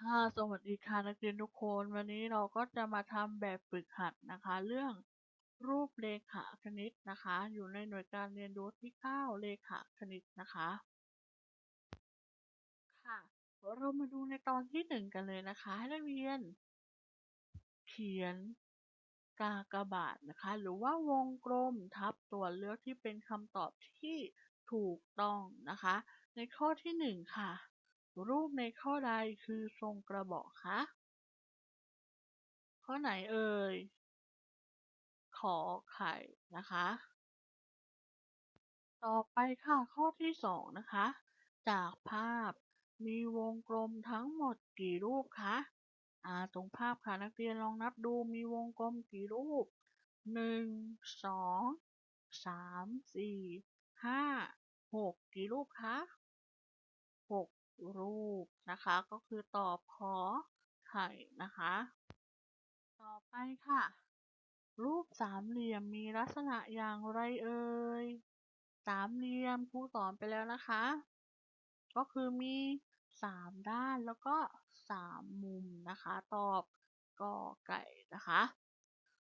ค่ะ สวัสดีค่ะนักเรียนทุกคน วันนี้เราก็จะมาทำแบบฝึกหัดนะคะ เรื่องรูปเลขาคณิตนะคะ อยู่ในหน่วยการเรียนรู้ที่ 9 เลขาคณิตนะคะ ค่ะ เรามาดูในตอนที่ 1 กันเลยนะคะ ให้นักเรียน เขียนกากบาทนะคะ หรือว่าวงกลมทับตัวเลือกที่เป็นคำตอบที่ถูกต้องนะคะ ในข้อที่ 1 ค่ะ รูปในข้อใดคือทรงกระบอกคะ ข้อไหนเอ่ย ขอไข่นะคะ ต่อไปค่ะข้อที่2นะคะ จากภาพมีวงกลมทั้งหมดกี่รูปคะอ่าตรงภาพค่ะนักเรียนลองนับดูมีวงกลมกี่รูป 1 2 3 4 5 6 กี่รูปคะ 6 รูปนะคะ ก็คือตอบขอไข่นะคะ ต่อไปค่ะ รูปสามเหลี่ยมมีลักษณะอย่างไรเอ่ยสามเหลี่ยมครูสอนไปแล้วนะคะ ก็คือมีสามด้านแล้วก็สามมุมนะคะ ตอบกอไก่นะคะ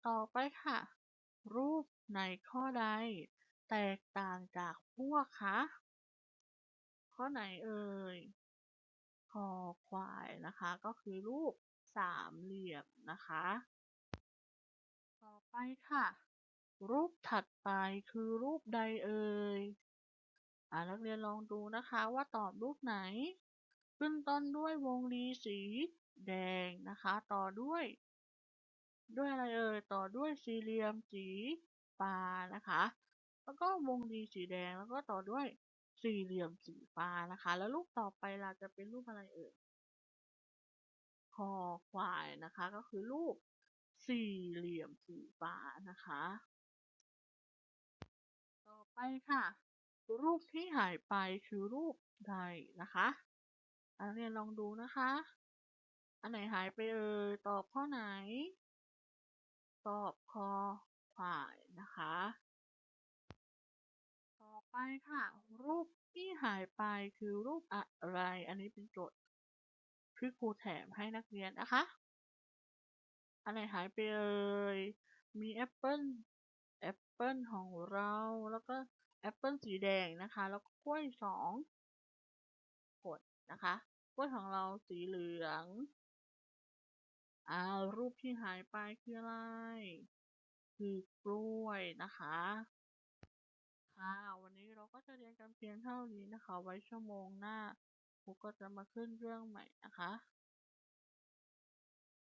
ต่อไปค่ะ รูปในข้อใด แตกต่างจากพวกคะ ข้อไหนเอ่ยคอควายนะคะ ก็คือรูปสามเหลี่ยมนะคะ ต่อไปค่ะ รูปถัดไปคือรูปใดเอ่ยอ่านักเรียนลองดูนะคะว่าตอบรูปไหน ขึ้นต้นด้วยวงรีสีแดงนะคะ ต่อด้วย ด้วยอะไรเอ่ยต่อด้วยสี่เหลี่ยมสีฟ้านะคะ แล้วก็วงรีสีแดงแล้วก็ต่อด้วย สี่เหลี่ยมสีฟ้านะคะ แล้วรูปต่อไปเราจะเป็นรูปอะไรเอ่ยคอควายนะคะ ก็คือรูปสี่เหลี่ยมสีฟ้านะคะ ต่อไปค่ะ รูปที่หายไปคือรูปใดนะคะนักเรียนลองดูนะคะ อันไหนหายไปเอ่ยตอบข้อไหน ตอบคอควายนะคะ ไปค่ะ รูปที่หายไปคือรูปอะไร อันนี้เป็นโจทย์ที่ครูแถมให้นักเรียนนะคะอันไหนหายไปเอ่ย มีแอปเปิ้ลแอปเปิ้ลของเรา แล้วก็แอปเปิ้ลสีแดงนะคะ แล้วก็กล้วยสองผลนะคะ กล้วยของเราสีเหลืองอ่ารูปที่หายไปคืออะไร คือกล้วยนะคะ ค่ะ วันนี้เราก็จะเรียนกันเพียงเท่านี้นะคะ ไว้ชั่วโมงหน้าครูก็จะมาขึ้นเรื่องใหม่นะคะ